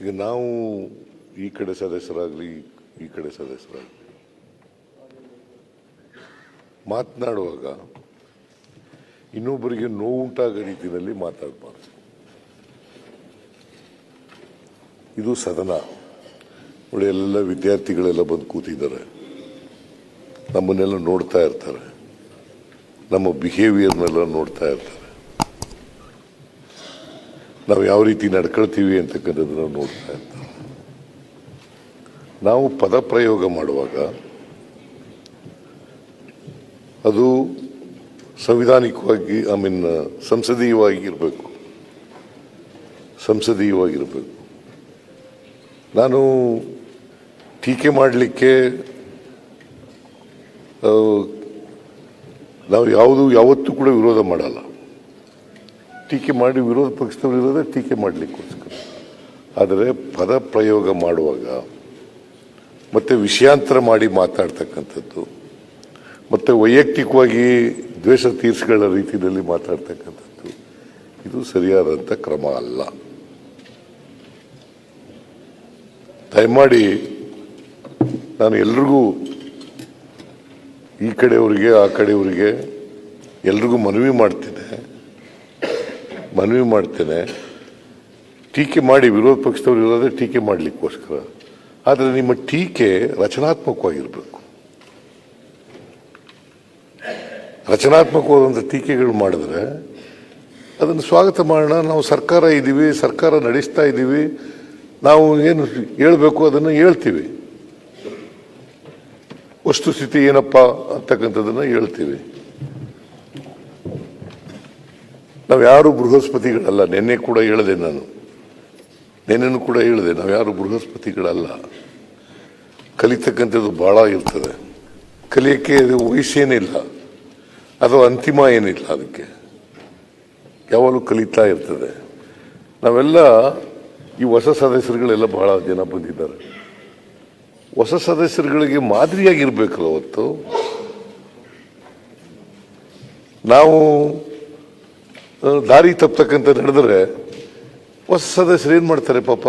ಈಗ ನಾವು ಈ ಕಡೆ ಸದಸ್ಯರಾಗಲಿ, ಈ ಕಡೆ ಸದಸ್ಯರಾಗಲಿ ಮಾತನಾಡುವಾಗ ಇನ್ನೊಬ್ಬರಿಗೆ ನೋವುಂಟಾಗೋ ರೀತಿಯಲ್ಲಿ ಮಾತಾಡಬಾರ್ದು. ಇದು ಸದನ. ನೋಡಿ ಎಲ್ಲ ವಿದ್ಯಾರ್ಥಿಗಳೆಲ್ಲ ಬಂದು ಕೂತಿದ್ದಾರೆ. ನಮ್ಮನ್ನೆಲ್ಲ ನೋಡ್ತಾ ಇರ್ತಾರೆ. ನಮ್ಮ ಬಿಹೇವಿಯರ್ನೆಲ್ಲ ನೋಡ್ತಾ ಇರ್ತಾರೆ. ನಾವು ಯಾವ ರೀತಿ ನಡ್ಕೊಳ್ತೀವಿ ಅಂತಕ್ಕಂಥದ್ದನ್ನ ನೋಡ್ತಾ ಇರ್ತೀವಿ. ನಾವು ಪದ ಪ್ರಯೋಗ ಮಾಡುವಾಗ ಅದು ಸಂವಿಧಾನಿಕವಾಗಿ ಐ ಮೀನ್ ಸಂಸದೀಯವಾಗಿ ಇರಬೇಕು. ಸಂಸದೀಯವಾಗಿರಬೇಕು ನಾನು ಟೀಕೆ ಮಾಡಲಿಕ್ಕೆ ನಾವು ಯಾವುದು, ಯಾವತ್ತೂ ಕೂಡ ವಿರೋಧ ಮಾಡಲ್ಲ. ಟೀಕೆ ಮಾಡಿ ವಿರೋಧ ಪಕ್ಷದವರು ಇರೋದೇ ಟೀಕೆ ಮಾಡಲಿಕ್ಕೋಸ್ಕರ. ಆದರೆ ಪದ ಪ್ರಯೋಗ ಮಾಡುವಾಗ ಮತ್ತೆ ವಿಷಯಾಂತರ ಮಾಡಿ ಮಾತಾಡ್ತಕ್ಕಂಥದ್ದು, ಮತ್ತೆ ವೈಯಕ್ತಿಕವಾಗಿ ದ್ವೇಷ ತೀರ್ಸ್ಗಳ ರೀತಿಯಲ್ಲಿ ಮಾತಾಡ್ತಕ್ಕಂಥದ್ದು, ಇದು ಸರಿಯಾದಂಥ ಕ್ರಮ ಅಲ್ಲ. ದಯಮಾಡಿ ನಾನು ಎಲ್ರಿಗೂ ಈ ಕಡೆಯವರಿಗೆ, ಆ ಕಡೆಯವರಿಗೆ ಎಲ್ರಿಗೂ ಮನವಿ ಮಾಡ್ತೇನೆ ಮನವಿ ಮಾಡ್ತೇನೆ. ಟೀಕೆ ಮಾಡಿ ವಿರೋಧ ಪಕ್ಷದವರು ಇರೋದೇ ಟೀಕೆ ಮಾಡಲಿಕ್ಕೋಸ್ಕರ. ಆದರೆ ನಿಮ್ಮ ಟೀಕೆ ರಚನಾತ್ಮಕವಾಗಿರಬೇಕು. ರಚನಾತ್ಮಕವಾದಂಥ ಟೀಕೆಗಳು ಮಾಡಿದ್ರೆ ಅದನ್ನು ಸ್ವಾಗತ ಮಾಡೋಣ. ನಾವು ಸರ್ಕಾರ ಇದ್ದೀವಿ, ಸರ್ಕಾರ ನಡೆಸ್ತಾ ಇದ್ದೀವಿ. ನಾವು ಏನು ಹೇಳಬೇಕು ಅದನ್ನು ಹೇಳ್ತೀವಿ. ವಸ್ತುಸ್ಥಿತಿ ಏನಪ್ಪ ಅಂತಕ್ಕಂಥದ್ದನ್ನು ಹೇಳ್ತೀವಿ. ನಾವು ಯಾರು ಬೃಹಸ್ಪತಿಗಳಲ್ಲ, ನಿನ್ನೆ ಕೂಡ ಹೇಳಿದೆ ನಾನು. ನಿನ್ನೆನೂ ಕೂಡ ಹೇಳಿದೆ ನಾವು ಯಾರು ಬೃಹಸ್ಪತಿಗಳಲ್ಲ. ಕಲಿತಕ್ಕಂಥದ್ದು ಭಾಳ ಇರ್ತದೆ. ಕಲಿಯಕ್ಕೆ ಅದು ವಯಸ್ಸೇನಿಲ್ಲ. ಅಥವಾ ಅಂತಿಮ ಏನಿಲ್ಲ ಅದಕ್ಕೆ. ಯಾವಾಗಲೂ ಕಲಿತಾ ಇರ್ತದೆ. ನಾವೆಲ್ಲ ಈ ಹೊಸ ಸದಸ್ಯರುಗಳೆಲ್ಲ ಬಹಳ ಜನ ಬಂದಿದ್ದಾರೆ. ಹೊಸ ಸದಸ್ಯರುಗಳಿಗೆ ಮಾದರಿಯಾಗಿರ್ಬೇಕಲ್ಲ ಅವತ್ತು. ನಾವು ದಾರಿ ತಪ್ಪತಕ್ಕಂಥ ನಡೆದ್ರೆ ಹೊಸ ಸದಸ್ಯರು ಏನು ಮಾಡ್ತಾರೆ ಪಾಪ?